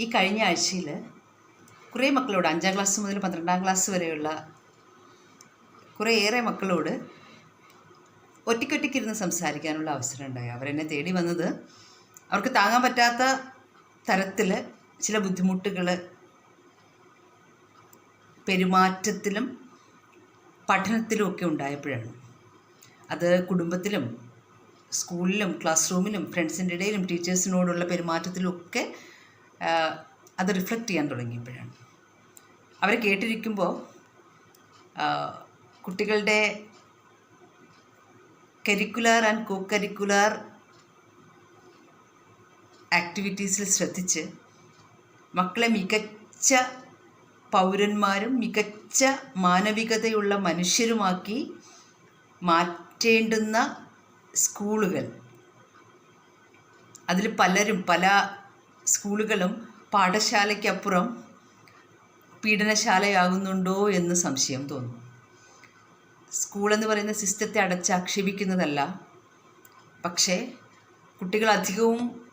ഈ കഴിഞ്ഞ ആഴ്ചയിൽ കുറേ മക്കളോട് അഞ്ചാം ക്ലാസ് മുതൽ പന്ത്രണ്ടാം ക്ലാസ് വരെയുള്ള കുറേയേറെ മക്കളോട് ഒറ്റയ്ക്കൊറ്റയ്ക്കിരുന്ന് സംസാരിക്കാനുള്ള അവസരം ഉണ്ടായി അവരെന്നെ തേടി വന്നത് അവർക്ക് താങ്ങാൻ പറ്റാത്ത തരത്തിൽ ചില ബുദ്ധിമുട്ടുകൾ പെരുമാറ്റത്തിലും പഠനത്തിലും ഒക്കെ ഉണ്ടായപ്പോഴാണ്. അത് കുടുംബത്തിലും സ്കൂളിലും ക്ലാസ് റൂമിലും ഫ്രണ്ട്സിന്റെ ഇടയിലും ടീച്ചേഴ്സിനോടുള്ള പെരുമാറ്റത്തിലും ഒക്കെ അത് റിഫ്ലക്റ്റ് ചെയ്യാൻ തുടങ്ങിയപ്പോഴാണ്. അവർ കേട്ടിരിക്കുമ്പോൾ കുട്ടികളുടെ കരിക്കുലർ ആൻഡ് കോ കരിക്കുലർ ആക്ടിവിറ്റീസിൽ ശ്രദ്ധിച്ച് മക്കളെ മികച്ച പൗരന്മാരും മികച്ച മാനവികതയുള്ള മനുഷ്യരുമാക്കി മാറ്റേണ്ടുന്ന സ്കൂളുകൾ. അതിൽ പലരും പല സ്കൂളുകളും പാഠശാലയ്ക്കപ്പുറം പീഡനശാലയാകുന്നുണ്ടോ എന്ന് സംശയം തോന്നും. സ്കൂളെന്ന് പറയുന്ന സിസ്റ്റത്തെ അടച്ച് ആക്ഷേപിക്കുന്നതല്ല. പക്ഷേ കുട്ടികൾ അധികവും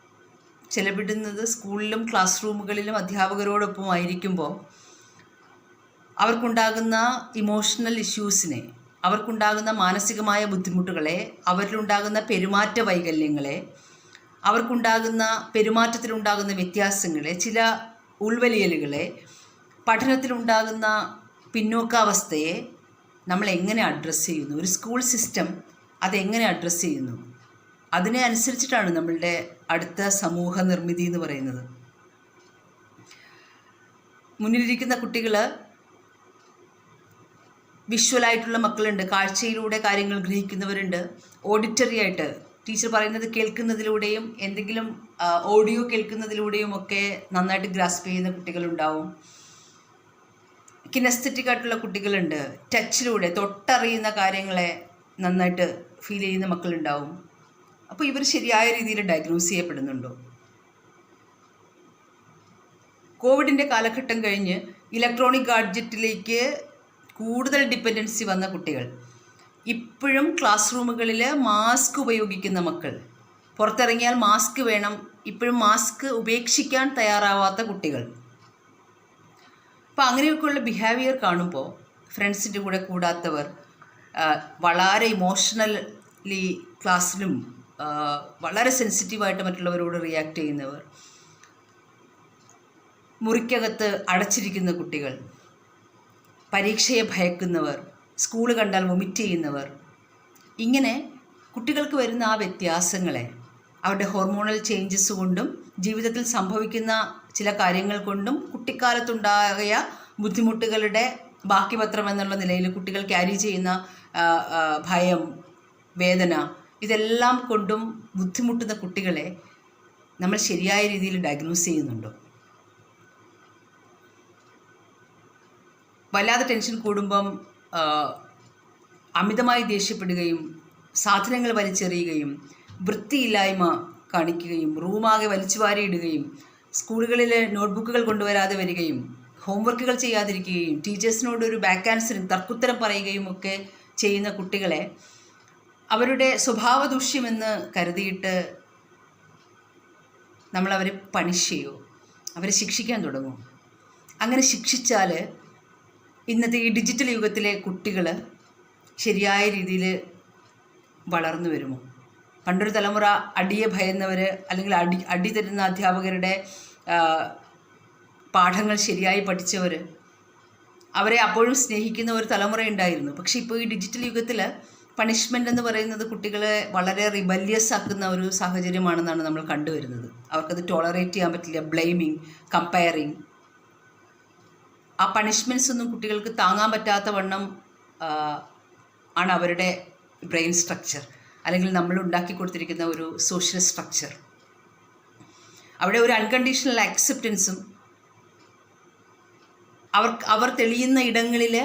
ചെലവിടുന്നത് സ്കൂളിലും ക്ലാസ് റൂമുകളിലും അധ്യാപകരോടൊപ്പം ആയിരിക്കുമ്പോൾ അവർക്കുണ്ടാകുന്ന ഇമോഷണൽ ഇഷ്യൂസിനെ അവർക്കുണ്ടാകുന്ന മാനസികമായ ബുദ്ധിമുട്ടുകളെ അവരിലുണ്ടാകുന്ന പെരുമാറ്റ വൈകല്യങ്ങളെ അവർക്കുണ്ടാകുന്ന പെരുമാറ്റത്തിലുണ്ടാകുന്ന വ്യത്യാസങ്ങളെ ചില ഉൾവലിയലുകളെ പഠനത്തിലുണ്ടാകുന്ന പിന്നോക്കാവസ്ഥയെ നമ്മൾ എങ്ങനെ അഡ്രസ്സ് ചെയ്യുന്നു? ഒരു സ്കൂൾ സിസ്റ്റം അതെങ്ങനെ അഡ്രസ്സ് ചെയ്യുന്നു? അതിനെ അനുസരിച്ചിട്ടാണ് നമ്മളുടെ അടുത്ത സമൂഹ നിർമ്മിതി എന്ന് പറയുന്നത്. മുന്നിലിരിക്കുന്ന കുട്ടികൾ വിഷ്വലായിട്ടുള്ള മക്കളുണ്ട്. കാഴ്ചയിലൂടെ കാര്യങ്ങൾ ഗ്രഹിക്കുന്നവരുണ്ട്. ഓഡിറ്ററി ആയിട്ട് ടീച്ചർ പറയുന്നത് കേൾക്കുന്നതിലൂടെയും എന്തെങ്കിലും ഓഡിയോ കേൾക്കുന്നതിലൂടെയും ഒക്കെ നന്നായിട്ട് ഗ്രാസ്പ് ചെയ്യുന്ന കുട്ടികളുണ്ടാവും. കിനസ്തറ്റിക് ആയിട്ടുള്ള കുട്ടികളുണ്ട്. ടച്ചിലൂടെ തൊട്ടറിയുന്ന കാര്യങ്ങളെ നന്നായിട്ട് ഫീൽ ചെയ്യുന്ന മക്കളുണ്ടാവും. അപ്പോൾ ഇവർ ശരിയായ രീതിയിൽ ഡയഗ്നോസ് ചെയ്യപ്പെടുന്നുണ്ടോ? കോവിഡിന്റെ കാലഘട്ടം കഴിഞ്ഞ് ഇലക്ട്രോണിക് ഗാഡ്ജറ്റിലേക്ക് കൂടുതൽ ഡിപ്പെൻഡൻസി വന്ന കുട്ടികൾ. ഇപ്പോഴും ക്ലാസ് റൂമുകളിൽ മാസ്ക് ഉപയോഗിക്കുന്ന മക്കൾ. പുറത്തിറങ്ങിയാൽ മാസ്ക് വേണം. ഇപ്പോഴും മാസ്ക് ഉപേക്ഷിക്കാൻ തയ്യാറാവാത്ത കുട്ടികൾ. അപ്പോൾ അങ്ങനെയൊക്കെയുള്ള ബിഹേവിയർ കാണുമ്പോൾ ഫ്രണ്ട്സിന്റെ കൂടെ കൂടാത്തവർ വളരെ ഇമോഷണലി ക്ലാസ്സിലും വളരെ സെൻസിറ്റീവായിട്ട് മറ്റുള്ളവരോട് റിയാക്ട് ചെയ്യുന്നവർ. മുറിക്കകത്ത് അടച്ചിരിക്കുന്ന കുട്ടികൾ. പരീക്ഷയെ ഭയക്കുന്നവർ. സ്കൂൾ കണ്ടാൽ വൊമിറ്റ് ചെയ്യുന്നവർ. ഇങ്ങനെ കുട്ടികൾക്ക് വരുന്ന ആ വ്യത്യാസങ്ങളെ അവരുടെ ഹോർമോണൽ ചേഞ്ചസ് കൊണ്ടും ജീവിതത്തിൽ സംഭവിക്കുന്ന ചില കാര്യങ്ങൾ കൊണ്ടും കുട്ടിക്കാലത്തുണ്ടായ ബുദ്ധിമുട്ടുകളുടെ ബാക്കി പത്രം എന്നുള്ള നിലയിൽ കുട്ടികൾ ക്യാരി ചെയ്യുന്ന ഭയം വേദന ഇതെല്ലാം കൊണ്ടും ബുദ്ധിമുട്ടുന്ന കുട്ടികളെ നമ്മൾ ശരിയായ രീതിയിൽ ഡയഗ്നോസ് ചെയ്യുന്നുണ്ടോ. വല്ലാതെ ടെൻഷൻ കൂടുമ്പം അമിതമായി ദേഷ്യപ്പെടുകയും സാധനങ്ങൾ വലിച്ചെറിയുകയും വൃത്തിയില്ലായ്മ കാണിക്കുകയും റൂമാകെ വലിച്ചു വാരിയിടുകയും സ്കൂളുകളിൽ നോട്ട്ബുക്കുകൾ കൊണ്ടുവരാതെ വരികയും ഹോംവർക്കുകൾ ചെയ്യാതിരിക്കുകയും ടീച്ചേഴ്സിനോട് ഒരു ബാക്ക് ആൻസറിങ് തർക്കുത്തരം പറയുകയും ഒക്കെ ചെയ്യുന്ന കുട്ടികളെ അവരുടെ സ്വഭാവ ദൂഷ്യമെന്ന് കരുതിയിട്ട് നമ്മളവരെ പണിഷ് ചെയ്യുമോ അവരെ ശിക്ഷിക്കാൻ തുടങ്ങും അങ്ങനെ ശിക്ഷിച്ചാൽ ഇന്നത്തെ ഈ ഡിജിറ്റൽ യുഗത്തിലെ കുട്ടികൾ ശരിയായ രീതിയിൽ വളർന്നു വരുമോ? പണ്ടൊരു തലമുറ അടിയെ ഭയന്നവർ അല്ലെങ്കിൽ അടി അടി തരുന്ന അധ്യാപകരുടെ പാഠങ്ങൾ ശരിയായി പഠിച്ചവർ അവരെ അപ്പോഴും സ്നേഹിക്കുന്ന ഒരു തലമുറ ഉണ്ടായിരുന്നു. പക്ഷേ ഇപ്പോൾ ഈ ഡിജിറ്റൽ യുഗത്തിൽ പണിഷ്മെന്റ് എന്ന് പറയുന്നത് കുട്ടികളെ വളരെ റിബല്യസ് ആക്കുന്ന ഒരു സാഹചര്യമാണെന്നാണ് നമ്മൾ കണ്ടുവരുന്നത്. അവർക്കത് ടോളറേറ്റ് ചെയ്യാൻ പറ്റില്ല. ബ്ലെയിമിങ് കമ്പയറിങ് ആ പണിഷ്മെന്റ്സ് ഒന്നും കുട്ടികൾക്ക് താങ്ങാൻ പറ്റാത്ത വണ്ണം ആണ് അവരുടെ ബ്രെയിൻ സ്ട്രക്ചർ അല്ലെങ്കിൽ നമ്മൾ ഉണ്ടാക്കി കൊടുത്തിരിക്കുന്ന ഒരു സോഷ്യൽ സ്ട്രക്ചർ അവിടെ ഒരു അൺകണ്ടീഷണൽ അക്സെപ്റ്റൻസും അവർ അവർ തെളിയുന്ന ഇടങ്ങളിൽ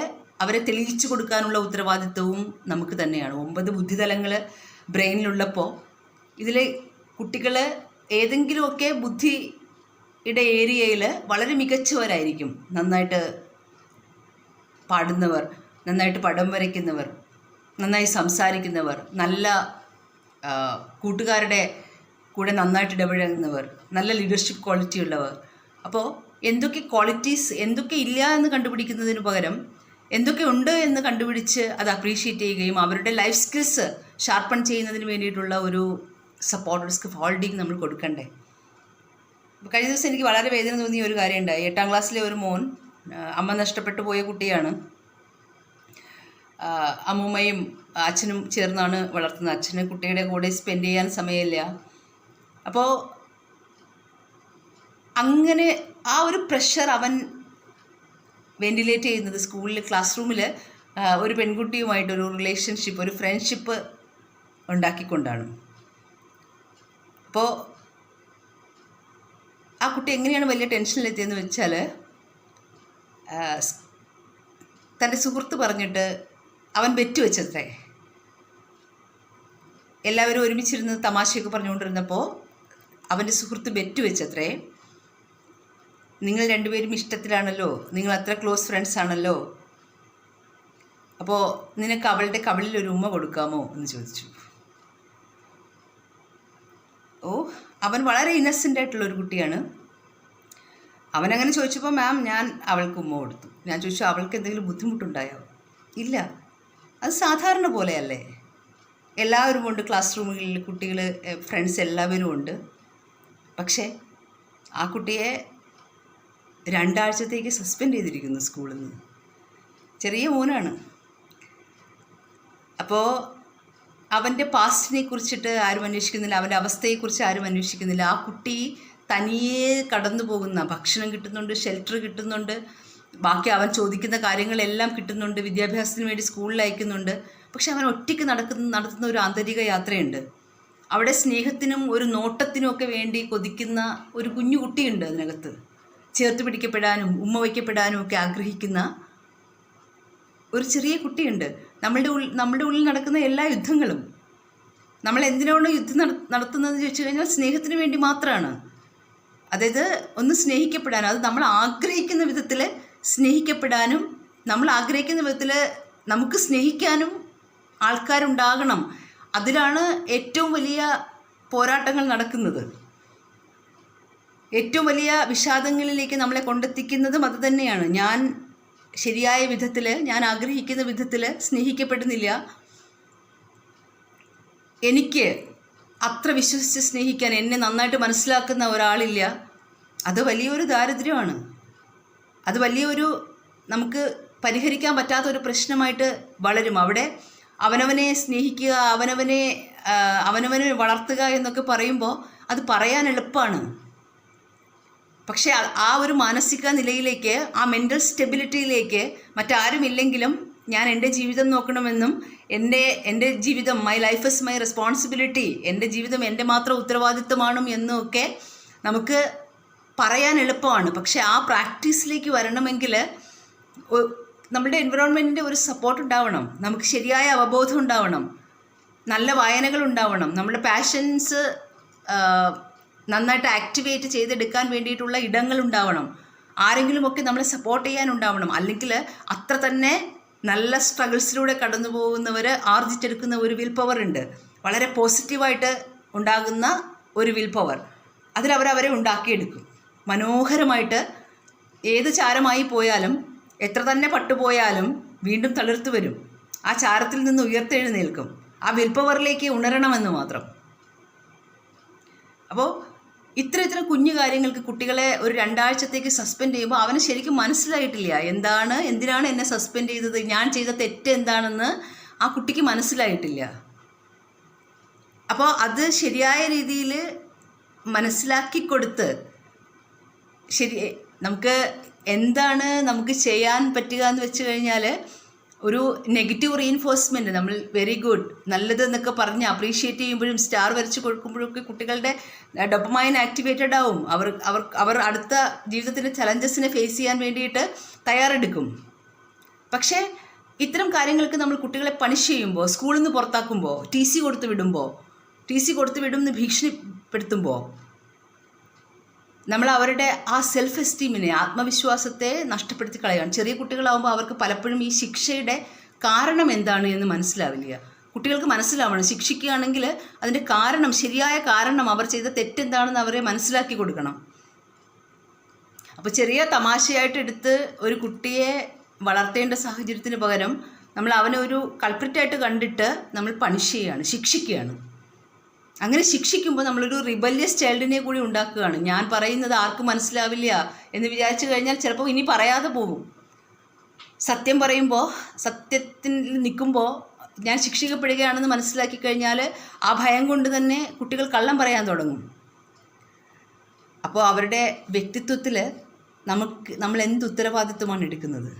അവരെ തെളിയിച്ചു കൊടുക്കാനുള്ള ഉത്തരവാദിത്വവും നമുക്ക് തന്നെയാണ്. ഒമ്പത് ബുദ്ധിതലങ്ങൾ ബ്രെയിനിലുള്ളപ്പോൾ ഇതിൽ കുട്ടികൾ ഏതെങ്കിലുമൊക്കെ ബുദ്ധിയുടെ ഏരിയയിൽ വളരെ മികച്ചവരായിരിക്കും. നന്നായിട്ട് പാടുന്നവർ നന്നായിട്ട് പടം വരയ്ക്കുന്നവർ നന്നായി സംസാരിക്കുന്നവർ നല്ല കൂട്ടുകാരുടെ കൂടെ നന്നായിട്ട് ഇടപഴകുന്നവർ നല്ല ലീഡർഷിപ്പ് ക്വാളിറ്റി ഉള്ളവർ. അപ്പോൾ എന്തൊക്കെ ക്വാളിറ്റീസ് എന്തൊക്കെ ഇല്ല എന്ന് കണ്ടുപിടിക്കുന്നതിന് പകരം എന്തൊക്കെ ഉണ്ട് എന്ന് കണ്ടുപിടിച്ച് അത് അപ്രീഷിയേറ്റ് ചെയ്യുകയും അവരുടെ ലൈഫ് സ്കിൽസ് ഷാർപ്പൺ ചെയ്യുന്നതിന് വേണ്ടിയിട്ടുള്ള ഒരു സപ്പോർട്ട് റിസ്ക് ഹോൾഡിങ് നമ്മൾ കൊടുക്കണ്ടേ? കഴിഞ്ഞ ദിവസം എനിക്ക് വളരെ വേദന തോന്നിയ ഒരു കാര്യമുണ്ടായി എട്ടാം ക്ലാസ്സിലെ ഒരു മോൻ അമ്മ നഷ്ടപ്പെട്ടു പോയ കുട്ടിയാണ്. അമ്മൂമ്മയും അച്ഛനും ചേർന്നാണ് വളർത്തുന്നത്. അച്ഛന് കുട്ടിയുടെ കൂടെ സ്പെൻഡ് ചെയ്യാൻ സമയമില്ല. അപ്പോൾ അങ്ങനെ ആ ഒരു പ്രഷർ അവൻ വെന്റിലേറ്റ് ചെയ്യുന്നത് സ്കൂളിൽ ക്ലാസ് റൂമിൽ ഒരു പെൺകുട്ടിയുമായിട്ട് ഒരു റിലേഷൻഷിപ്പ് ഒരു ഫ്രണ്ട്ഷിപ്പ് ഉണ്ടാക്കിക്കൊണ്ടാണ്. അപ്പോൾ ആ കുട്ടി എങ്ങനെയാണ് വലിയ ടെൻഷനിലെത്തിയെന്ന് വെച്ചാൽ തന്റെ സുഹൃത്ത് പറഞ്ഞിട്ട് അവൻ ബെറ്റ് വെച്ചത്രേ. എല്ലാവരും ഒരുമിച്ചിരുന്ന് തമാശയൊക്കെ പറഞ്ഞുകൊണ്ടിരുന്നപ്പോൾ അവന്റെ സുഹൃത്ത് ബെറ്റ് വെച്ചത്രേ. നിങ്ങൾ രണ്ടുപേരും ഇഷ്ടത്തിലാണല്ലോ നിങ്ങൾ അത്ര ക്ലോസ് ഫ്രണ്ട്സ് ആണല്ലോ. അപ്പോൾ നിനക്ക് അവളുടെ കവളിൽ ഒരു ഉമ്മ കൊടുക്കാമോ എന്ന് ചോദിച്ചു. ഓ അവൻ വളരെ ഇന്നസെന്റ് ആയിട്ടുള്ള ഒരു കുട്ടിയാണ്. അവനങ്ങനെ ചോദിച്ചപ്പോൾ മാം ഞാൻ അവൾക്ക് ഉമ്മ കൊടുത്തു. ഞാൻ ചോദിച്ചു അവൾക്ക് എന്തെങ്കിലും ബുദ്ധിമുട്ടുണ്ടായോ? ഇല്ല. അത് സാധാരണ പോലെയല്ലേ. എല്ലാവരും ഉണ്ട് ക്ലാസ് റൂമുകളിൽ കുട്ടികൾ ഫ്രണ്ട്സ് എല്ലാവരും ഉണ്ട്. പക്ഷേ ആ കുട്ടിയെ രണ്ടാഴ്ചത്തേക്ക് സസ്പെൻഡ് ചെയ്തിരിക്കുന്നു സ്കൂളിൽ നിന്ന്. ചെറിയ മോനാണ്. അപ്പോൾ അവന്റെ പാസ്റ്റിനെ കുറിച്ചിട്ട് ആരും അന്വേഷിക്കുന്നില്ല അവന്റെ അവസ്ഥയെക്കുറിച്ച് ആരും അന്വേഷിക്കുന്നില്ല. ആ കുട്ടി തനിയെ കടന്നു പോകുന്ന ഭക്ഷണം കിട്ടുന്നുണ്ട് ഷെൽട്ടർ കിട്ടുന്നുണ്ട് ബാക്കി അവൻ ചോദിക്കുന്ന കാര്യങ്ങളെല്ലാം കിട്ടുന്നുണ്ട് വിദ്യാഭ്യാസത്തിന് വേണ്ടി സ്കൂളിൽ അയക്കുന്നുണ്ട്. പക്ഷെ അവൻ ഒറ്റയ്ക്ക് നടക്കുന്ന നടത്തുന്ന ഒരു ആന്തരിക യാത്രയുണ്ട്. അവിടെ സ്നേഹത്തിനും ഒരു നോട്ടത്തിനും ഒക്കെ വേണ്ടി കൊതിക്കുന്ന ഒരു കുഞ്ഞു കുട്ടിയുണ്ട് അതിനകത്ത്. ചേർത്ത് പിടിക്കപ്പെടാനും ഉമ്മ വയ്ക്കപ്പെടാനും ഒക്കെ ആഗ്രഹിക്കുന്ന ഒരു ചെറിയ കുട്ടിയുണ്ട്. നമ്മളുടെ ഉള്ളിൽ നമ്മുടെ ഉള്ളിൽ നടക്കുന്ന എല്ലാ യുദ്ധങ്ങളും നമ്മൾ എന്തിനാണ് യുദ്ധം നട നടത്തുന്നതെന്ന് ചോദിച്ചു കഴിഞ്ഞാൽ സ്നേഹത്തിന് വേണ്ടി മാത്രമാണ്. അതായത് ഒന്ന് സ്നേഹിക്കപ്പെടാനും അത് നമ്മൾ ആഗ്രഹിക്കുന്ന വിധത്തിൽ സ്നേഹിക്കപ്പെടാനും നമ്മൾ ആഗ്രഹിക്കുന്ന വിധത്തിൽ നമുക്ക് സ്നേഹിക്കാനും ആൾക്കാരുണ്ടാകണം. അതിലാണ് ഏറ്റവും വലിയ പോരാട്ടങ്ങൾ നടക്കുന്നത്. ഏറ്റവും വലിയ വിഷാദങ്ങളിലേക്ക് നമ്മളെ കൊണ്ടെത്തിക്കുന്നതും അത് തന്നെയാണ്. ഞാൻ ശരിയായ വിധത്തിൽ ഞാൻ ആഗ്രഹിക്കുന്ന വിധത്തിൽ സ്നേഹിക്കപ്പെടുന്നില്ല. എനിക്ക് അത്ര വിശ്വസിച്ച് സ്നേഹിക്കാൻ എന്നെ നന്നായിട്ട് മനസ്സിലാക്കുന്ന ഒരാളില്ല. അത് വലിയൊരു ദാരിദ്ര്യമാണ്. അത് വലിയൊരു നമുക്ക് പരിഹരിക്കാൻ പറ്റാത്ത ഒരു പ്രശ്നമായിട്ട് വളരും. അവിടെ അവനവനെ സ്നേഹിക്കുക അവനവനെ അവനവനെ വളർത്തുക എന്നൊക്കെ പറയുമ്പോൾ അത് പറയാൻ എളുപ്പമാണ് പക്ഷേ ആ- ഒരു മാനസിക നിലയിലേക്ക് ആ മെന്റൽ സ്റ്റെബിലിറ്റിയിലേക്ക് മറ്റാരുമില്ലെങ്കിലും ഞാൻ എന്റെ ജീവിതം നോക്കണമെന്നും എന്റെ എന്റെ ജീവിതം my life is my responsibility എന്റെ ജീവിതം എന്റെ മാത്രം ഉത്തരവാദിത്തമാണ് എന്നും ഒക്കെ നമുക്ക് പറയാൻ എളുപ്പമാണ്. പക്ഷേ ആ പ്രാക്ടീസിലേക്ക് വരണമെങ്കിൽ നമ്മുടെ എൻവറോൺമെന്റിന്റെ ഒരു സപ്പോർട്ട് ഉണ്ടാവണം. നമുക്ക് ശരിയായ അവബോധം ഉണ്ടാവണം. നല്ല വായനകൾ ഉണ്ടാവണം. നമ്മുടെ പാഷൻസ് നന്നായിട്ട് ആക്ടിവേറ്റ് ചെയ്തെടുക്കാൻ വേണ്ടിയിട്ടുള്ള ഇടങ്ങൾ ഉണ്ടാവണം ആരെങ്കിലുമൊക്കെ നമ്മളെ സപ്പോർട്ട് ചെയ്യാനുണ്ടാവണം. അല്ലെങ്കിൽ അത്ര തന്നെ നല്ല സ്ട്രഗിൾസിലൂടെ കടന്നു പോകുന്നവർ ആർജിച്ചെടുക്കുന്ന ഒരു വിൽ പവർ ഉണ്ട്. വളരെ പോസിറ്റീവായിട്ട് ഉണ്ടാകുന്ന ഒരു വിൽ പവർ അതിലവരവരെ ഉണ്ടാക്കിയെടുക്കും. മനോഹരമായിട്ട് ഏത് ചാരമായി പോയാലും എത്ര തന്നെ പട്ടുപോയാലും വീണ്ടും തളിർത്തു വരും. ആ ചാരത്തിൽ നിന്ന് ഉയർത്തെഴുന്നേൽക്കും. ആ വിൽ പവറിലേക്ക് ഉണരണമെന്ന് മാത്രം. അപ്പോൾ ഇത്ര ഇത്ര കുഞ്ഞു കാര്യങ്ങൾക്ക് കുട്ടികളെ ഒരു രണ്ടാഴ്ചത്തേക്ക് സസ്പെൻഡ് ചെയ്യുമ്പോൾ അവന് ശരിക്കും മനസ്സിലായിട്ടില്ല. എന്താണ്? എന്തിനാണ് എന്നെ സസ്പെൻഡ് ചെയ്തത്? ഞാൻ ചെയ്ത തെറ്റ് എന്താണെന്ന് ആ കുട്ടിക്ക് മനസ്സിലായിട്ടില്ല. അപ്പോൾ അത് ശരിയായ രീതിയിൽ മനസ്സിലാക്കി കൊടുത്ത് ശരി നമുക്ക് എന്താണ് നമുക്ക് ചെയ്യാൻ പറ്റുക എന്ന് വെച്ച് കഴിഞ്ഞാൽ ഒരു നെഗറ്റീവ് റീഇൻഫോഴ്സ്മെന്റ് നമ്മൾ വെരി ഗുഡ് നല്ലത് എന്നൊക്കെ പറഞ്ഞ് അപ്രീഷിയേറ്റ് ചെയ്യുമ്പോഴും സ്റ്റാർ വരച്ച് കൊടുക്കുമ്പോഴൊക്കെ കുട്ടികളുടെ ഡൊപ്പമൈൻ ആക്ടിവേറ്റഡ് ആവും. അവർ അവർ അവർ അടുത്ത ജീവിതത്തിന്റെ ചലഞ്ചസിനെ ഫേസ് ചെയ്യാൻ വേണ്ടിയിട്ട് തയ്യാറെടുക്കും. പക്ഷേ ഇത്തരം കാര്യങ്ങൾക്ക് നമ്മൾ കുട്ടികളെ പണിഷ് ചെയ്യുമ്പോൾ സ്കൂളിൽ നിന്ന് പുറത്താക്കുമ്പോൾ ടി സി കൊടുത്ത് വിടുമ്പോൾ ടി സി കൊടുത്ത് വിടുമെന്ന് ഭീഷണിപ്പെടുത്തുമ്പോൾ നമ്മൾ അവരുടെ ആ സെൽഫ് എസ്റ്റീമിനെ ആത്മവിശ്വാസത്തെ നഷ്ടപ്പെടുത്തി കളയുകയാണ് ചെറിയ കുട്ടികളാകുമ്പോൾ അവർക്ക് പലപ്പോഴും ഈ ശിക്ഷയുടെ കാരണം എന്താണ് എന്ന് മനസ്സിലാവില്ല. കുട്ടികൾക്ക് മനസ്സിലാവണം. ശിക്ഷിക്കുകയാണെങ്കിൽ അതിന്റെ കാരണം ശരിയായ കാരണം അവർ ചെയ്ത തെറ്റെന്താണെന്ന് അവരെ മനസ്സിലാക്കി കൊടുക്കണം. അപ്പോൾ ചെറിയ തമാശയായിട്ട് എടുത്ത് ഒരു കുട്ടിയെ വളർത്തേണ്ട സാഹചര്യത്തിന് പകരം നമ്മൾ അവനെ ഒരു കൾപ്രിറ്റായിട്ട് കണ്ടിട്ട് നമ്മൾ പണിഷ് ചെയ്യുകയാണ് ശിക്ഷിക്കുകയാണ്. അങ്ങനെ ശിക്ഷിക്കുമ്പോൾ നമ്മളൊരു റിബല്യസ് ചൈൽഡിനെ കൂടി ഉണ്ടാക്കുകയാണ്. ഞാൻ പറയുന്നത് ആർക്കും മനസ്സിലാവില്ല എന്ന് വിചാരിച്ചു കഴിഞ്ഞാൽ ചിലപ്പോൾ ഇനി പറയാതെ പോകും. സത്യം പറയുമ്പോൾ സത്യത്തിൽ നിൽക്കുമ്പോൾ ഞാൻ ശിക്ഷിക്കപ്പെടുകയാണെന്ന് മനസ്സിലാക്കി കഴിഞ്ഞാൽ ആ ഭയം കൊണ്ട് തന്നെ കുട്ടികൾ കള്ളം പറയാൻ തുടങ്ങും. അപ്പോൾ അവരുടെ വ്യക്തിത്വത്തിൽ നമുക്ക് നമ്മൾ എന്ത് ഉത്തരവാദിത്വമാണ് എടുക്കുന്നത്?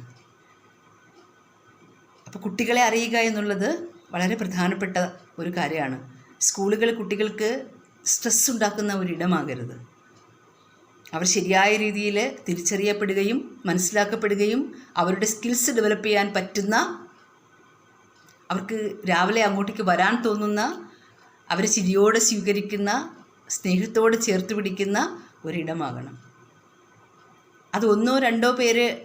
അപ്പോൾ കുട്ടികളെ അറിയുക എന്നുള്ളത് വളരെ പ്രധാനപ്പെട്ട ഒരു കാര്യമാണ്. സ്കൂളുകൾ കുട്ടികൾക്ക് സ്ട്രെസ് ഉണ്ടാക്കുന്ന ഒരിടമാകരുത്. അവർ ശരിയായ രീതിയിൽ തിരിച്ചറിയപ്പെടുകയും മനസ്സിലാക്കപ്പെടുകയും അവരുടെ സ്കിൽസ് ഡെവലപ്പ് ചെയ്യാൻ പറ്റുന്ന അവർക്ക് രാവിലെ അങ്ങോട്ടേക്ക് വരാൻ തോന്നുന്ന അവർ ചിരിയോടെ സ്വീകരിക്കുന്ന സ്നേഹത്തോടെ ചേർത്ത് പിടിക്കുന്ന ഒരിടമാകണം. അത് ഒന്നോ രണ്ടോ പേര്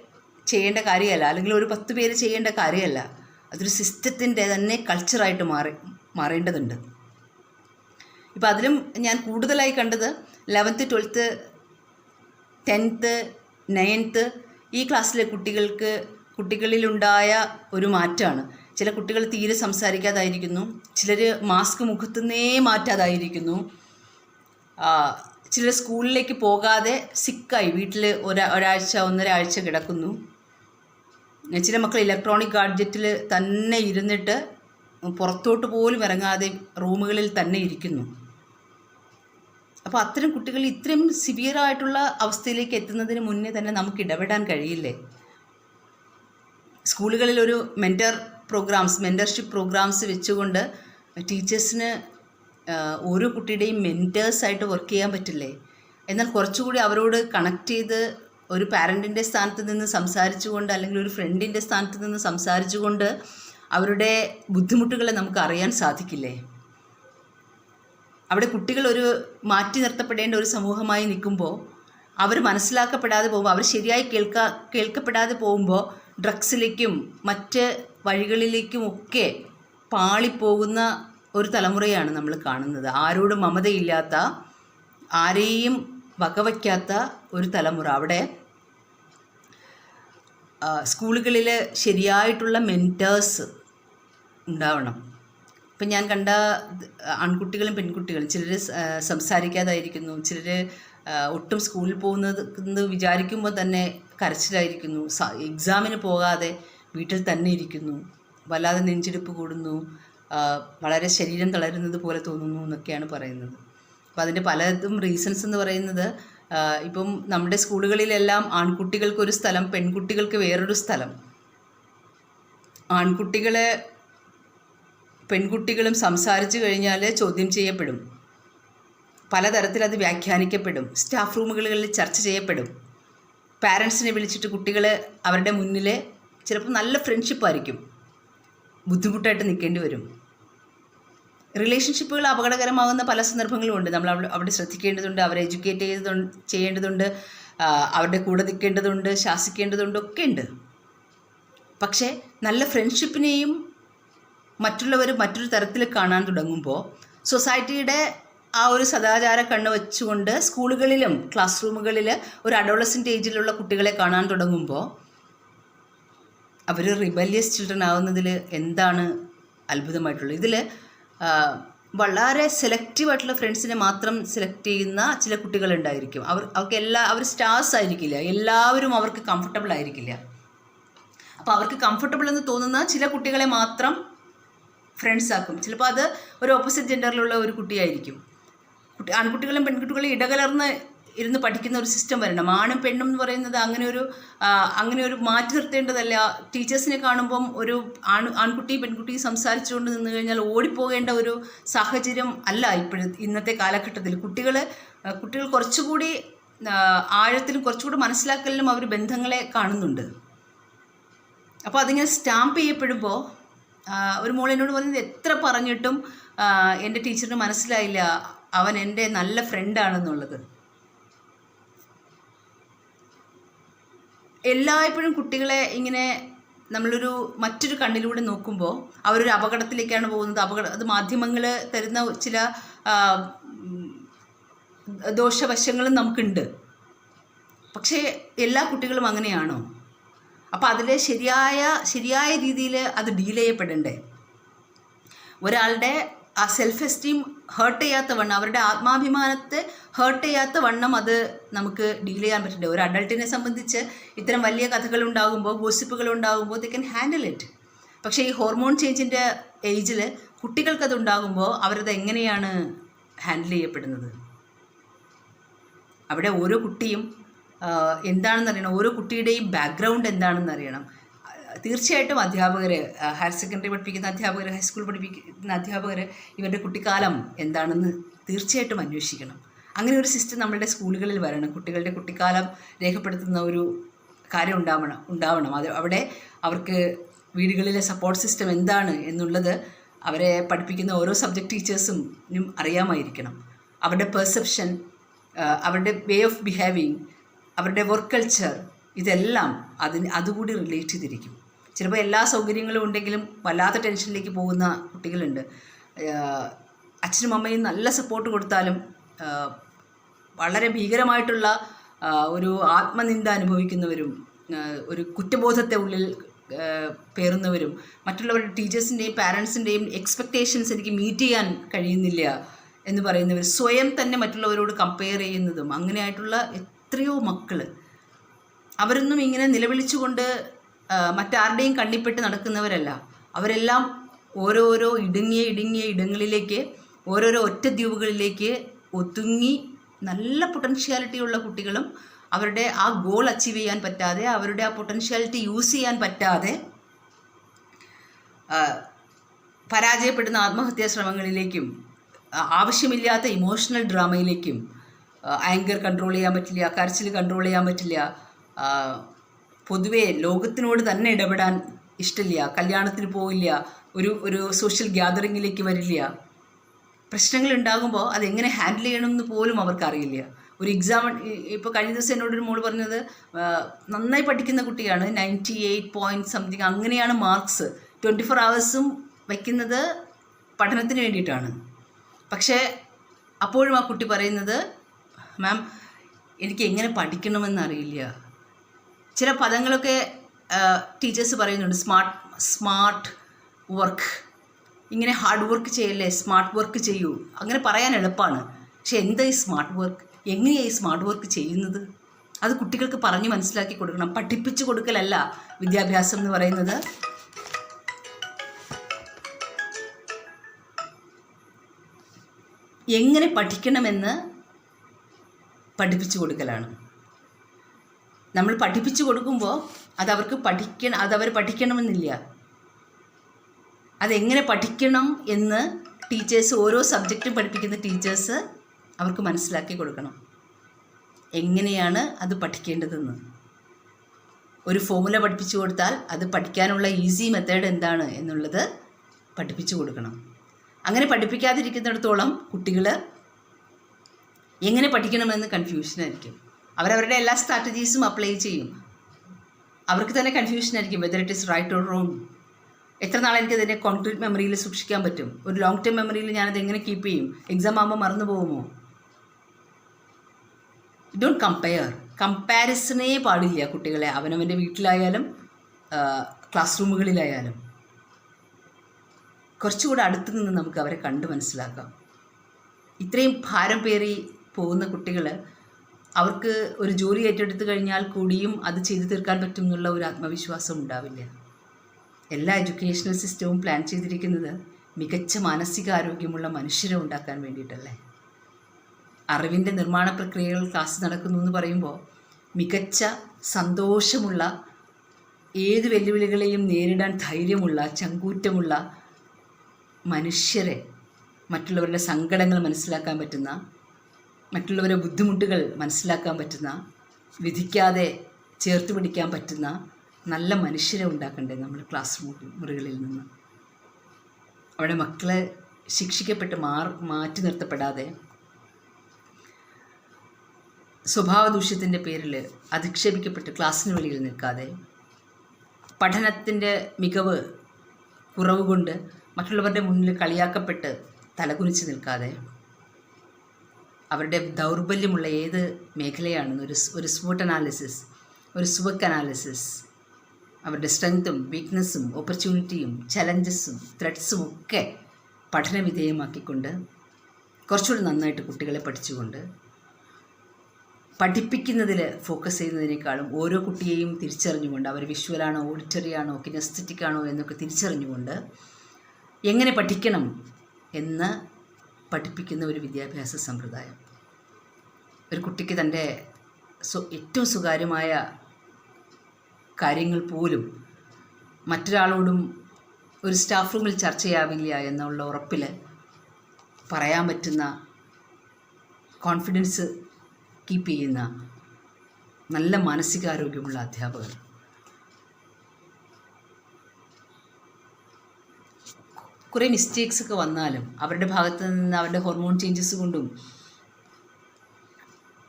ചെയ്യേണ്ട കാര്യമല്ല. അല്ലെങ്കിൽ ഒരു പത്ത് പേര് ചെയ്യേണ്ട കാര്യമല്ല. അതൊരു സിസ്റ്റത്തിന്റെ തന്നെ കൾച്ചറായിട്ട് മാറി മാറേണ്ടതുണ്ട്. ഇപ്പം അതിലും ഞാൻ കൂടുതലായി കണ്ടത് ലെവൻത്ത് ട്വൽത്ത് ടെൻത്ത് നയൻത്ത് ഈ ക്ലാസ്സിലെ കുട്ടികൾക്ക് കുട്ടികളിലുണ്ടായ ഒരു മാറ്റമാണ് ചില കുട്ടികൾ തീരെ സംസാരിക്കാതായിരിക്കുന്നു. ചിലർ മാസ്ക് മുഖത്തുനിന്നേ മാറ്റാതായിരിക്കുന്നു. ചിലർ സ്കൂളിലേക്ക് പോകാതെ സിക്കായി വീട്ടിൽ ഒരാ ഒരാഴ്ച ഒന്നര കിടക്കുന്നു. ചില മക്കൾ ഇലക്ട്രോണിക് ഗാഡ്ജറ്റിൽ തന്നെ ഇരുന്നിട്ട് പുറത്തോട്ട് പോലും ഇറങ്ങാതെ റൂമുകളിൽ തന്നെ ഇരിക്കുന്നു. അപ്പോൾ അത്തരം കുട്ടികൾ ഇത്രയും സിവിയറായിട്ടുള്ള അവസ്ഥയിലേക്ക് എത്തുന്നതിന് മുന്നേ തന്നെ നമുക്ക് ഇടപെടാൻ കഴിയില്ലേ? സ്കൂളുകളിൽ ഒരു മെന്റർ പ്രോഗ്രാംസ് മെന്റർഷിപ്പ് പ്രോഗ്രാംസ് വെച്ചുകൊണ്ട് ടീച്ചേഴ്സിന് ഓരോ കുട്ടിയുടെയും മെന്റേഴ്സായിട്ട് വർക്ക് ചെയ്യാൻ പറ്റില്ലേ? എന്നാൽ കുറച്ചുകൂടി അവരോട് കണക്ട് ചെയ്ത് ഒരു പാരന്റിന്റെ സ്ഥാനത്ത് നിന്ന് സംസാരിച്ചുകൊണ്ട് അല്ലെങ്കിൽ ഒരു ഫ്രണ്ടിന്റെ സ്ഥാനത്ത് നിന്ന് സംസാരിച്ചുകൊണ്ട് അവരുടെ ബുദ്ധിമുട്ടുകളെ നമുക്ക് അറിയാൻ സാധിക്കില്ലേ? അവിടെ കുട്ടികൾ ഒരു മാറ്റി നിർത്തപ്പെടേണ്ട ഒരു സമൂഹമായി നിൽക്കുമ്പോൾ അവർ മനസ്സിലാക്കപ്പെടാതെ പോകുമ്പോൾ അവർ ശരിയായി കേൾക്ക കേൾക്കപ്പെടാതെ പോകുമ്പോൾ ഡ്രഗ്സിലേക്കും മറ്റ് വഴികളിലേക്കും ഒക്കെ പാളിപ്പോകുന്ന ഒരു തലമുറയാണ് നമ്മൾ കാണുന്നത്. ആരോടും മമതയില്ലാത്ത ആരെയും വകവയ്ക്കാത്ത ഒരു തലമുറ. അവിടെ സ്കൂളുകളിൽ ശരിയായിട്ടുള്ള മെന്റേഴ്സ് ഉണ്ടാവണം. ഇപ്പം ഞാൻ കണ്ട ആൺകുട്ടികളും പെൺകുട്ടികളും ചിലർ സംസാരിക്കാതായിരിക്കുന്നു ചിലർ ഒട്ടും സ്കൂളിൽ പോകുന്നത് എന്ന് വിചാരിക്കുമ്പോൾ തന്നെ കരച്ചിലായിരിക്കുന്നു എക്സാമിന് പോകാതെ വീട്ടിൽ തന്നെ ഇരിക്കുന്നു വല്ലാതെ നെഞ്ചിടിപ്പ് കൂടുന്നു വളരെ ശരീരം തളരുന്നത് പോലെ തോന്നുന്നു എന്നൊക്കെയാണ് പറയുന്നത്. അപ്പോൾ അതിന്റെ പലതും റീസൺസ് എന്ന് പറയുന്നത് ഇപ്പം നമ്മുടെ സ്കൂളുകളിലെല്ലാം ആൺകുട്ടികൾക്കൊരു സ്ഥലം പെൺകുട്ടികൾക്ക് വേറൊരു സ്ഥലം. ആൺകുട്ടികളെ പെൺകുട്ടികളും സംസാരിച്ചു കഴിഞ്ഞാൽ ചോദ്യം ചെയ്യപ്പെടും. പലതരത്തിൽ അത് വ്യാഖ്യാനിക്കപ്പെടും. സ്റ്റാഫ് റൂമുകളിൽ ചർച്ച ചെയ്യപ്പെടും. പാരൻസിനെ വിളിച്ചിട്ട് കുട്ടികൾ അവരുടെ മുന്നിൽ ചിലപ്പോൾ നല്ല ഫ്രണ്ട്ഷിപ്പായിരിക്കും. ബുദ്ധിമുട്ടായിട്ട് നിൽക്കേണ്ടി വരും. റിലേഷൻഷിപ്പുകൾ അപകടകരമാകുന്ന പല സന്ദർഭങ്ങളും ഉണ്ട്. നമ്മൾ അവിടെ ശ്രദ്ധിക്കേണ്ടതുണ്ട് അവരെ എഡ്യൂക്കേറ്റ് ചെയ്തു ചെയ്യേണ്ടതുണ്ട് അവരുടെ കൂടെ നിൽക്കേണ്ടതുണ്ട് ശാസിക്കേണ്ടതുണ്ട് ഒക്കെ ഉണ്ട്. പക്ഷേ നല്ല ഫ്രണ്ട്ഷിപ്പിനെയും മറ്റുള്ളവർ മറ്റൊരു തരത്തിൽ കാണാൻ തുടങ്ങുമ്പോൾ സൊസൈറ്റിയുടെ ആ ഒരു സദാചാര കണ്ണ് വെച്ചുകൊണ്ട് സ്കൂളുകളിലും ക്ലാസ് റൂമുകളിൽ ഒരു അഡോളസന്റ് ഏജിലുള്ള കുട്ടികളെ കാണാൻ തുടങ്ങുമ്പോൾ അവർ റിബല്യസ് ചിൽഡ്രൻ ആവുന്നതിൽ എന്താണ് അത്ഭുതമായിട്ടുള്ളത്? ഇതിൽ വളരെ സെലക്റ്റീവായിട്ടുള്ള ഫ്രണ്ട്സിനെ മാത്രം സെലക്ട് ചെയ്യുന്ന ചില കുട്ടികളുണ്ടായിരിക്കും. അവർ അവർക്ക് എല്ലാ അവർ സ്റ്റാർസ് ആയിരിക്കില്ല. എല്ലാവരും അവർക്ക് കംഫർട്ടബിൾ ആയിരിക്കില്ല. അപ്പോൾ അവർക്ക് കംഫർട്ടബിൾ എന്ന് തോന്നുന്ന ചില കുട്ടികളെ മാത്രം ഫ്രണ്ട്സ് ആക്കും. ചിലപ്പോൾ അത് ഒരു ഓപ്പോസിറ്റ് ജെൻഡറിലുള്ള ഒരു കുട്ടിയായിരിക്കും. കുട്ടി ആൺകുട്ടികളും പെൺകുട്ടികളും ഇടകലർന്ന് ഇരുന്ന് പഠിക്കുന്ന ഒരു സിസ്റ്റം വരണം. ആണും പെണ്ണും എന്ന് പറയുന്നത് അങ്ങനെ ഒരു അങ്ങനെ ഒരു മാറ്റി നിർത്തേണ്ടതല്ല. ടീച്ചേഴ്സിനെ കാണുമ്പം ഒരു ആൺ ആൺകുട്ടിയും പെൺകുട്ടിയും സംസാരിച്ചുകൊണ്ട് നിന്ന് കഴിഞ്ഞാൽ ഓടിപ്പോകേണ്ട ഒരു സാഹചര്യം അല്ല ഇപ്പോഴും ഇന്നത്തെ കാലഘട്ടത്തിൽ. കുട്ടികൾ കുട്ടികൾ കുറച്ചുകൂടി ആഴത്തിലും കുറച്ചുകൂടി മനസ്സിലാക്കലിലും അവർ ബന്ധങ്ങളെ കാണുന്നുണ്ട്. അപ്പോൾ അതിങ്ങനെ സ്റ്റാമ്പ് ചെയ്യപ്പെടുമ്പോൾ ഒരു മോൾ എന്നോട് പറഞ്ഞത് എത്ര പറഞ്ഞിട്ടും എന്റെ ടീച്ചറിന് മനസ്സിലായില്ല. അവൻ എന്റെ നല്ല ഫ്രണ്ടാണെന്നുള്ളത് എല്ലായ്പ്പോഴും കുട്ടികളെ ഇങ്ങനെ നമ്മളൊരു മറ്റൊരു കണ്ണിലൂടെ നോക്കുമ്പോൾ അവരൊരു അപകടത്തിലേക്കാണ് പോകുന്നത്. അപകട അത് മാധ്യമങ്ങൾ തരുന്ന ചില ദോഷവശങ്ങളും നമുക്കുണ്ട്. പക്ഷേ എല്ലാ കുട്ടികളും അങ്ങനെയാണോ? അപ്പോൾ അതിൽ ശരിയായ ശരിയായ രീതിയിൽ അത് ഡീൽ ചെയ്യപ്പെടണ്ടേ? ഒരാളുടെ ആ സെൽഫ് എസ്റ്റീം ഹേർട്ട് ചെയ്യാത്ത വണ്ണം അവരുടെ ആത്മാഭിമാനത്തെ ഹേർട്ട് ചെയ്യാത്ത വണ്ണം അത് നമുക്ക് ഡീൽ ചെയ്യാൻ പറ്റില്ല ഒരു അഡൾട്ടിനെ സംബന്ധിച്ച് ഇത്തരം വലിയ കഥകൾ ഉണ്ടാകുമ്പോൾ ഗോസിപ്പുകൾ ഉണ്ടാകുമ്പോൾ ദേ കൻ ഹാൻഡിൽ ഇറ്റ് പക്ഷേ ഈ ഹോർമോൺ ചേഞ്ചിന്റെ ഏജിൽ കുട്ടികൾക്കത് ഉണ്ടാകുമ്പോൾ അവരത് എങ്ങനെയാണ് ഹാൻഡിൽ ചെയ്യപ്പെടുന്നത്? അവിടെ ഓരോ കുട്ടിയും എന്താണെന്ന് അറിയണം. ഓരോ കുട്ടിയുടെയും ബാക്ക്ഗ്രൗണ്ട് എന്താണെന്ന് അറിയണം. തീർച്ചയായിട്ടും അധ്യാപകർ ഹയർ സെക്കൻഡറി പഠിപ്പിക്കുന്ന അധ്യാപകർ ഹൈസ്കൂൾ പഠിപ്പിക്കുന്ന അധ്യാപകർ ഇവരുടെ കുട്ടിക്കാലം എന്താണെന്ന് തീർച്ചയായിട്ടും അന്വേഷിക്കണം. അങ്ങനെ ഒരു സിസ്റ്റം നമ്മളുടെ സ്കൂളുകളിൽ വരണം. കുട്ടികളുടെ കുട്ടിക്കാലം രേഖപ്പെടുത്തുന്ന ഒരു കാര്യം ഉണ്ടാവണം ഉണ്ടാവണം. അത് അവിടെ അവർക്ക് വീടുകളിലെ സപ്പോർട്ട് സിസ്റ്റം എന്താണ് എന്നുള്ളത് അവരെ പഠിപ്പിക്കുന്ന ഓരോ സബ്ജക്ട് ടീച്ചേഴ്സും അറിയാമായിരിക്കണം. അവരുടെ പെർസെപ്ഷൻ അവരുടെ വേ ഓഫ് ബിഹേവിങ് അവരുടെ വർക്ക് കൾച്ചർ ഇതെല്ലാം അതിന് അതുകൂടി റിലേറ്റ് ചെയ്തിരിക്കും. ചിലപ്പോൾ എല്ലാ സൗകര്യങ്ങളും ഉണ്ടെങ്കിലും വല്ലാത്ത ടെൻഷനിലേക്ക് പോകുന്ന കുട്ടികളുണ്ട്. അച്ഛനും അമ്മയും നല്ല സപ്പോർട്ട് കൊടുത്താലും വളരെ ഭീകരമായിട്ടുള്ള ഒരു ആത്മനിന്ദ അനുഭവിക്കുന്നവരും ഒരു കുറ്റബോധത്തെ ഉള്ളിൽ പേറുന്നവരും മറ്റുള്ളവരുടെ ടീച്ചേഴ്സിന്റെയും പാരൻസിന്റെയും എക്സ്പെക്റ്റേഷൻസ് എനിക്ക് മീറ്റ് ചെയ്യാൻ കഴിയുന്നില്ല എന്ന് പറയുന്നവർ സ്വയം തന്നെ മറ്റുള്ളവരോട് കമ്പയർ ചെയ്യുന്നതും അങ്ങനെയായിട്ടുള്ള എത്രയോ മക്കൾ അവരൊന്നും ഇങ്ങനെ നിലവിളിച്ചുകൊണ്ട് മറ്റാരുടെയും കണ്ണിപ്പെട്ട് നടക്കുന്നവരല്ല. അവരെല്ലാം ഓരോരോ ഇടുങ്ങിയ ഇടുങ്ങിയ ഇടങ്ങളിലേക്ക് ഓരോരോ ഒറ്റ ദ്വീപുകളിലേക്ക് ഒതുങ്ങി നല്ല പൊട്ടൻഷ്യാലിറ്റി ഉള്ള കുട്ടികളും അവരുടെ ആ ഗോൾ അച്ചീവ് ചെയ്യാൻ പറ്റാതെ അവരുടെ ആ പൊട്ടൻഷ്യാലിറ്റി യൂസ് ചെയ്യാൻ പറ്റാതെ പരാജയപ്പെടുന്ന ആത്മഹത്യാ ശ്രമങ്ങളിലേക്കും ആവശ്യമില്ലാത്ത ഇമോഷണൽ ഡ്രാമയിലേക്കും ആങ്കർ കൺട്രോൾ ചെയ്യാൻ പറ്റില്ല കരച്ചിൽ കൺട്രോൾ ചെയ്യാൻ പറ്റില്ല. പൊതുവേ ലോകത്തിനോട് തന്നെ ഇടപെടാൻ ഇഷ്ടമില്ല കല്യാണത്തിന് പോവില്ല ഒരു ഒരു സോഷ്യൽ ഗ്യാതറിങ്ങിലേക്ക് വരില്ല. പ്രശ്നങ്ങൾ ഉണ്ടാകുമ്പോൾ അതെങ്ങനെ ഹാൻഡിൽ ചെയ്യണമെന്ന് പോലും അവർക്കറിയില്ല. ഒരു എക്സാം ഇപ്പോൾ കഴിഞ്ഞ ദിവസം എന്നോട് ഒരു മോൾ പറഞ്ഞത് നന്നായി പഠിക്കുന്ന കുട്ടിയാണ് നയന്റി എയ്റ്റ് പോയിന്റ് സംതിങ് അങ്ങനെയാണ് മാർക്സ് ട്വന്റി ഫോർ അവേഴ്സും വയ്ക്കുന്നത് പഠനത്തിന് വേണ്ടിയിട്ടാണ്. പക്ഷേ അപ്പോഴും ആ കുട്ടി പറയുന്നത് മാം എനിക്ക് എങ്ങനെ പഠിക്കണമെന്ന് അറിയില്ല. ചില പദങ്ങളൊക്കെ ടീച്ചേഴ്സ് പറയുന്നുണ്ട് സ്മാർട്ട് സ്മാർട്ട് വർക്ക് ഇങ്ങനെ ഹാർഡ് വർക്ക് ചെയ്യല്ലേ സ്മാർട്ട് വർക്ക് ചെയ്യൂ. അങ്ങനെ പറയാൻ എളുപ്പമാണ് പക്ഷെ എന്താ ഈ സ്മാർട്ട് വർക്ക് എങ്ങനെയാണ് ഈ സ്മാർട്ട് വർക്ക് ചെയ്യുന്നത്? അത് കുട്ടികൾക്ക് പറഞ്ഞ് മനസ്സിലാക്കി കൊടുക്കണം. പഠിപ്പിച്ചു കൊടുക്കലല്ല വിദ്യാഭ്യാസം എന്ന് പറയുന്നത്. എങ്ങനെ പഠിക്കണമെന്ന് പഠിപ്പിച്ചു കൊടുക്കലാണ്. നമ്മൾ പഠിപ്പിച്ചു കൊടുക്കുമ്പോൾ അതവർക്ക് പഠിക്കണം അതവർ പഠിക്കണമെന്നില്ല. അതെങ്ങനെ പഠിക്കണം എന്ന് ടീച്ചേഴ്സ് ഓരോ സബ്ജക്റ്റും പഠിപ്പിക്കുന്ന ടീച്ചേഴ്സ് അവർക്ക് മനസ്സിലാക്കി കൊടുക്കണം. എങ്ങനെയാണ് അത് പഠിക്കേണ്ടതെന്ന്. ഒരു ഫോമുല പഠിപ്പിച്ചു കൊടുത്താൽ അത് പഠിക്കാനുള്ള ഈസി മെത്തേഡ് എന്താണ് എന്നുള്ളത് പഠിപ്പിച്ചു കൊടുക്കണം. അങ്ങനെ പഠിപ്പിക്കാതിരിക്കുന്നിടത്തോളം കുട്ടികൾ എങ്ങനെ പഠിക്കണമെന്ന് കൺഫ്യൂഷനായിരിക്കും അവരവരുടെ എല്ലാ സ്ട്രാറ്റജീസും അപ്ലൈ ചെയ്യും. അവർക്ക് തന്നെ കൺഫ്യൂഷനായിരിക്കും whether it is right or wrong എത്ര നാൾ എനിക്ക് അതിനെ കോൺക്രീറ്റ് മെമ്മറിയിൽ സൂക്ഷിക്കാൻ പറ്റും? ഒരു ലോങ് ടേം മെമ്മറിയിൽ ഞാനത് എങ്ങനെ കീപ്പ് ചെയ്യും? എക്സാം ആകുമ്പോൾ മറന്നു പോകുമോ? ഡോണ്ട് കമ്പയർ കമ്പാരിസണേ പാടില്ല കുട്ടികളെ. അവനവന്റെ വീട്ടിലായാലും ക്ലാസ് റൂമുകളിലായാലും കുറച്ചുകൂടെ അടുത്ത് നിന്ന് നമുക്ക് അവരെ കണ്ട് മനസ്സിലാക്കാം. ഇത്രയും ഭാരം പേറി പോകുന്ന കുട്ടികൾ അവർക്ക് ഒരു ജോലി ഏറ്റെടുത്തു കഴിഞ്ഞാൽ കൂടിയും അത് ചെയ്തു തീർക്കാൻ പറ്റും എന്നുള്ള ഒരു ആത്മവിശ്വാസം ഉണ്ടാവില്ല. എല്ലാ എഡ്യൂക്കേഷണൽ സിസ്റ്റവും പ്ലാൻ ചെയ്തിരിക്കുന്നത് മികച്ച മാനസികാരോഗ്യമുള്ള മനുഷ്യരെ ഉണ്ടാക്കാൻ വേണ്ടിയിട്ടല്ലേ? അറിവിന്റെ നിർമ്മാണ പ്രക്രിയകൾ ക്ലാസ് നടക്കുന്നു എന്ന് പറയുമ്പോൾ മികച്ച സന്തോഷമുള്ള ഏത് വെല്ലുവിളികളെയും നേരിടാൻ ധൈര്യമുള്ള ചങ്കൂറ്റമുള്ള മനുഷ്യരെ മറ്റുള്ളവരുടെ സങ്കടങ്ങൾ മനസ്സിലാക്കാൻ പറ്റുന്ന മറ്റുള്ളവരുടെ ബുദ്ധിമുട്ടുകൾ മനസ്സിലാക്കാൻ പറ്റുന്ന വിധിക്കാതെ ചേർത്ത് പിടിക്കാൻ പറ്റുന്ന നല്ല മനുഷ്യരെ ഉണ്ടാക്കണ്ടേ നമ്മൾ ക്ലാസ് റൂം മുറികളിൽ നിന്ന്. അവിടെ മക്കളെ ശിക്ഷിക്കപ്പെട്ട് മാർ മാറ്റി നിർത്തപ്പെടാതെ സ്വഭാവ ദൂഷ്യത്തിന്റെ പേരിൽ അധിക്ഷേപിക്കപ്പെട്ട് ക്ലാസ്സിന് വെളിയിൽ നിൽക്കാതെ പഠനത്തിന്റെ മികവ് കുറവ് കൊണ്ട് മറ്റുള്ളവരുടെ മുന്നിൽ കളിയാക്കപ്പെട്ട് തലകുനിച്ച് നിൽക്കാതെ അവരുടെ ദൗർബല്യമുള്ള ഏത് മേഖലയാണെന്ന് ഒരു ഒരു സ്പോട്ട് അനാലിസിസ് ഒരു സ്വക്ക് അനാലിസിസ് അവരുടെ സ്ട്രെങ്ത്തും വീക്ക്നെസ്സും ഓപ്പർച്യൂണിറ്റിയും ചലഞ്ചസും ത്രെഡ്സും ഒക്കെ പഠനവിധേയമാക്കിക്കൊണ്ട് കുറച്ചുകൂടി നന്നായിട്ട് കുട്ടികളെ പഠിച്ചുകൊണ്ട് പഠിപ്പിക്കുന്നതിൽ ഫോക്കസ് ചെയ്യുന്നതിനേക്കാളും ഓരോ കുട്ടിയെയും തിരിച്ചറിഞ്ഞുകൊണ്ട് അവർ വിഷ്വലാണോ ഓഡിറ്ററി ആണോ കിനസ്തറ്റിക് ആണോ എന്നൊക്കെ തിരിച്ചറിഞ്ഞുകൊണ്ട് എങ്ങനെ പഠിക്കണം എന്ന് പഠിപ്പിക്കുന്ന ഒരു വിദ്യാഭ്യാസ സമ്പ്രദായം. ഒരു കുട്ടിക്ക് തന്റെ ഏറ്റവും സ്വകാര്യമായ കാര്യങ്ങൾ പോലും മറ്റൊരാളോടും ഒരു സ്റ്റാഫ് റൂമിൽ ചർച്ച ചെയ്യാവില്ല എന്നുള്ള ഉറപ്പിൽ പറയാൻ പറ്റുന്ന കോൺഫിഡൻസ് കീപ്പ് ചെയ്യുന്ന നല്ല മാനസികാരോഗ്യമുള്ള അധ്യാപകർ കുറേ മിസ്റ്റേക്സ് ഒക്കെ വന്നാലും അവരുടെ ഭാഗത്ത് നിന്ന് അവരുടെ ഹോർമോൺ ചേഞ്ചസ് കൊണ്ടും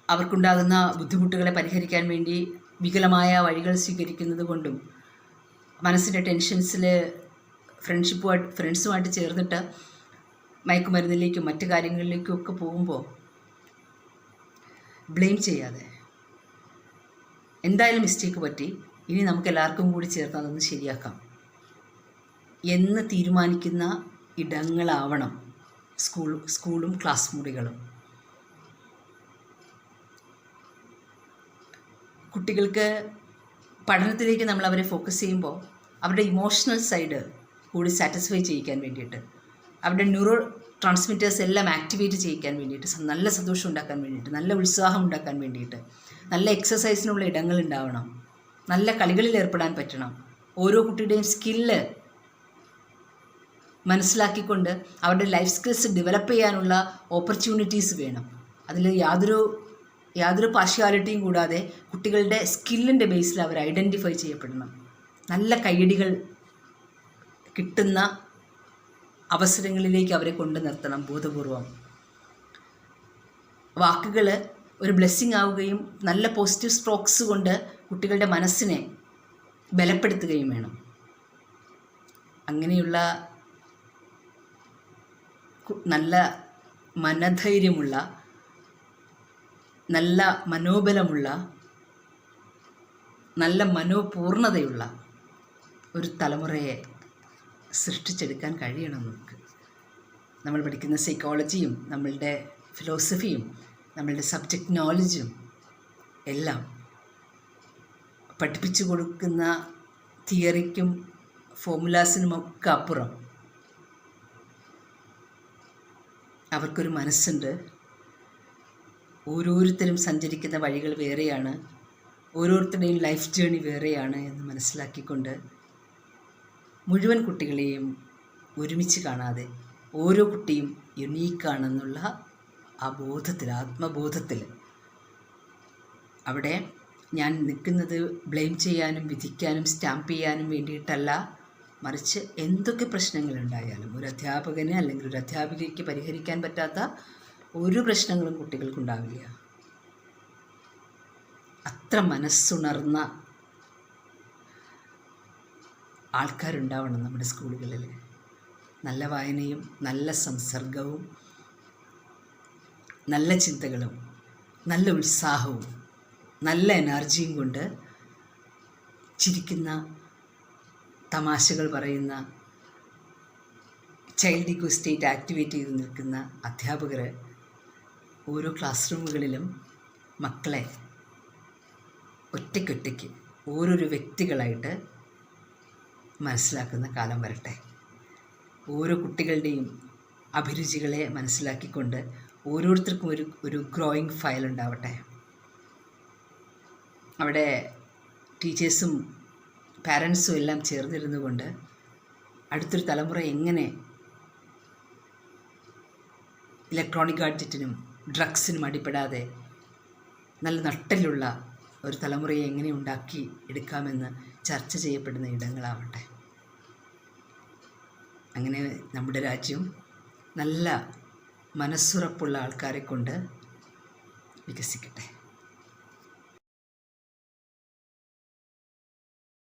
അവർക്കുണ്ടാകുന്ന ബുദ്ധിമുട്ടുകളെ പരിഹരിക്കാൻ വേണ്ടി വികലമായ വഴികൾ സ്വീകരിക്കുന്നത് കൊണ്ടും മനസ്സിന്റെ ടെൻഷൻസിൽ ഫ്രണ്ട്ഷിപ്പുമായിട്ട് ഫ്രണ്ട്സുമായിട്ട് ചേർന്നിട്ട് മയക്കുമരുന്നിലേക്കും മറ്റു കാര്യങ്ങളിലേക്കും ഒക്കെ പോകുമ്പോൾ ബ്ലെയിം ചെയ്യാതെ. എന്തായാലും മിസ്റ്റേക്ക് പറ്റി. ഇനി നമുക്ക് എല്ലാവർക്കും കൂടി ചേർന്ന് അതൊന്ന് ശരിയാക്കാം. എന്ന് തീരുമാനിക്കുന്ന ഇടങ്ങളാവണം സ്കൂൾ സ്കൂളും ക്ലാസ് മുറികളും. കുട്ടികൾക്ക് പഠനത്തിലേക്ക് നമ്മൾ അവരെ ഫോക്കസ് ചെയ്യുമ്പോൾ അവരുടെ ഇമോഷണൽ സൈഡ് കൂടി സാറ്റിസ്ഫൈ ചെയ്യിക്കാൻ വേണ്ടിയിട്ട് അവരുടെ ന്യൂറോ ട്രാൻസ്മിറ്റേഴ്സ് എല്ലാം ആക്ടിവേറ്റ് ചെയ്യിക്കാൻ വേണ്ടിയിട്ട് നല്ല സന്തോഷം ഉണ്ടാക്കാൻ വേണ്ടിയിട്ട് നല്ല ഉത്സാഹം ഉണ്ടാക്കാൻ വേണ്ടിയിട്ട് നല്ല എക്സസൈസിനുള്ള ഇടങ്ങൾ ഉണ്ടാവണം. നല്ല കളികളിൽ ഏർപ്പെടാൻ പറ്റണം. ഓരോ കുട്ടിയുടെയും സ്കില്ല് മനസ്സിലാക്കിക്കൊണ്ട് അവരുടെ ലൈഫ് സ്കിൽസ് ഡെവലപ്പ് ചെയ്യാനുള്ള ഓപ്പർച്യൂണിറ്റീസ് വേണം. അതിൽ യാതൊരു യാതൊരു പാർഷ്യാലിറ്റിയും കൂടാതെ കുട്ടികളുടെ സ്കില്ലിന്റെ ബേസിൽ അവർ ഐഡന്റിഫൈ ചെയ്യപ്പെടണം. നല്ല കൈയടികൾ കിട്ടുന്ന അവസരങ്ങളിലേക്ക് അവരെ കൊണ്ടു നിർത്തണം ബോധപൂർവം. വാക്കുകൾ ഒരു ബ്ലെസ്സിങ് ആവുകയും നല്ല പോസിറ്റീവ് സ്ട്രോക്സ് കൊണ്ട് കുട്ടികളുടെ മനസ്സിനെ ബലപ്പെടുത്തുകയും വേണം. അങ്ങനെയുള്ള നല്ല മനധൈര്യമുള്ള നല്ല മനോബലമുള്ള നല്ല മനോപൂർണതയുള്ള ഒരു തലമുറയെ സൃഷ്ടിച്ചെടുക്കാൻ കഴിയണം നമുക്ക്. നമ്മൾ പഠിക്കുന്ന സൈക്കോളജിയും നമ്മളുടെ ഫിലോസഫിയും നമ്മളുടെ സബ്ജക്റ്റ് നോളജും എല്ലാം പഠിപ്പിച്ചു കൊടുക്കുന്ന തിയറിക്കും ഫോമുലാസിനുമൊക്കെ അപ്പുറം അവർക്കൊരു മനസ്സുണ്ട്. ഓരോരുത്തരും സഞ്ചരിക്കുന്ന വഴികൾ വേറെയാണ്. ഓരോരുത്തരുടെയും ലൈഫ് ജേണി വേറെയാണ് എന്ന് മനസ്സിലാക്കിക്കൊണ്ട് മുഴുവൻ കുട്ടികളെയും ഒരുമിച്ച് കാണാതെ ഓരോ കുട്ടിയും യുണീക്കാണെന്നുള്ള ആ ബോധത്തിൽ ആത്മബോധത്തിൽ. അവിടെ ഞാൻ നിൽക്കുന്നത് ബ്ലെയിം ചെയ്യാനും വിധിക്കാനും സ്റ്റാമ്പ് ചെയ്യാനും വേണ്ടിയിട്ടല്ല. മറിച്ച് എന്തൊക്കെ പ്രശ്നങ്ങളുണ്ടായാലും ഒരു അധ്യാപകന് അല്ലെങ്കിൽ ഒരു അധ്യാപികയ്ക്ക് പരിഹരിക്കാൻ പറ്റാത്ത ഒരു പ്രശ്നങ്ങളും കുട്ടികൾക്കുണ്ടാവില്ല. അത്ര മനസ്സുണർന്ന ആൾക്കാരുണ്ടാവണം നമ്മുടെ സ്കൂളുകളിൽ. നല്ല വായനയും നല്ല സംസർഗവും നല്ല ചിന്തകളും നല്ല ഉത്സാഹവും നല്ല എനർജിയും കൊണ്ട് ചിരിക്കുന്ന തമാശകൾ പറയുന്ന ചൈൽഡ് ഇക്കോ സ്റ്റേറ്റ് ആക്ടിവേറ്റ് ചെയ്ത് നിൽക്കുന്ന അധ്യാപകർ ഓരോ ക്ലാസ് റൂമുകളിലും മക്കളെ ഒറ്റയ്ക്കൊറ്റയ്ക്ക് ഓരോരോ വ്യക്തികളായിട്ട് മനസ്സിലാക്കുന്ന കാലം വരട്ടെ. ഓരോ കുട്ടികളുടെയും അഭിരുചികളെ മനസ്സിലാക്കിക്കൊണ്ട് ഓരോരുത്തർക്കും ഒരു ഒരു ഗ്രോയിങ് ഫയൽ ഉണ്ടാവട്ടെ. അവിടെ ടീച്ചേഴ്സും പാരൻസും എല്ലാം ചേർന്നിരുന്നു കൊണ്ട് അടുത്തൊരു തലമുറ എങ്ങനെ ഇലക്ട്രോണിക് ഗാഡ്ജറ്റിനും ഡ്രഗ്സിനും അടിപ്പെടാതെ നല്ല നട്ടലുള്ള ഒരു തലമുറയെ എങ്ങനെ ഉണ്ടാക്കി എടുക്കാമെന്ന് ചർച്ച ചെയ്യപ്പെടുന്ന ഇടങ്ങളാവട്ടെ. അങ്ങനെ നമ്മുടെ രാജ്യം നല്ല മനസ്സുറപ്പുള്ള ആൾക്കാരെ കൊണ്ട് വികസിക്കട്ടെ.